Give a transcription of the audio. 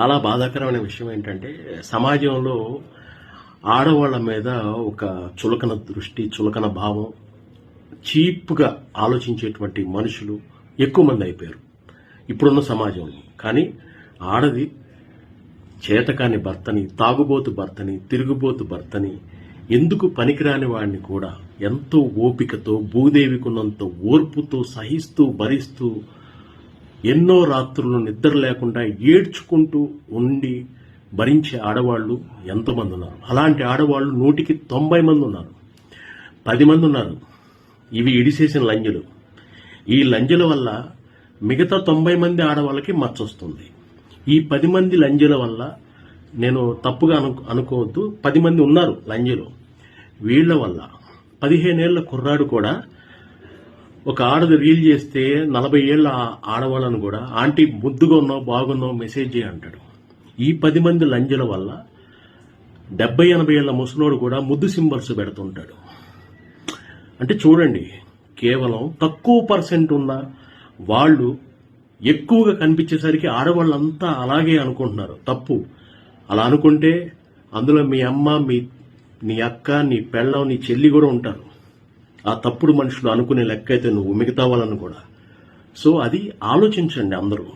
చాలా బాధాకరమైన విషయం ఏంటంటే సమాజంలో ఆడవాళ్ళ మీద ఒక చులకన దృష్టి చులకన భావం చీప్గా ఆలోచించేటువంటి మనుషులు ఎక్కువ మంది అయిపోయారు ఇప్పుడున్న సమాజంలో. కానీ ఆడది చేతకాని భర్తని తాగుబోతు భర్తని తిరుగుబోతు భర్తని ఎందుకు పనికిరాని వాడిని కూడా ఎంతో ఓపికతో భూదేవికున్నంత ఓర్పుతో సహిస్తూ భరిస్తూ ఎన్నో రాత్రులు నిద్ర లేకుండా ఏడ్చుకుంటూ ఉండి భరించే ఆడవాళ్ళు ఎంతమంది ఉన్నారు? అలాంటి ఆడవాళ్ళు నూటికి తొంభై మంది ఉన్నారు. పది మంది ఉన్నారు. ఇవి ఇడిసేసిన లంజలు. ఈ లంజల వల్ల మిగతా తొంభై మంది ఆడవాళ్ళకి మచ్చొస్తుంది. ఈ పది మంది లంజల వల్ల నేను తప్పుగా అను అనుకోవద్దు. పది మంది ఉన్నారు లంజలు. వీళ్ళ వల్ల. పదిహేనేళ్ళ కుర్రాడు కూడా ఒక ఆడది రీల్ చేస్తే నలభై ఏళ్ళ ఆడవాళ్ళను కూడా ఆంటీ ముద్దుగా ఉన్నావు బాగున్నావు మెసేజ్ చేయి అంటాడు. ఈ పది మంది లంజల వల్ల డెబ్బై ఎనభై ఏళ్ళ ముసలోడు కూడా ముద్దు సింబల్స్ పెడుతుంటాడు. అంటే చూడండి కేవలం తక్కువ పర్సెంట్ ఉన్న వాళ్ళు ఎక్కువగా కనిపించేసరికి ఆడవాళ్ళంతా అలాగే అనుకుంటున్నారు. తప్పు. అలా అనుకుంటే అందులో మీ అమ్మ మీ నీ అక్క నీ పెళ్ళం నీ చెల్లి కూడా ఉంటారు. ఆ తప్పుడు మనుషులు అనుకునే లెక్క అయితే నువ్వు మిగతా వాళ్ళను కూడా. సో అది ఆలోచించండి అందరూ.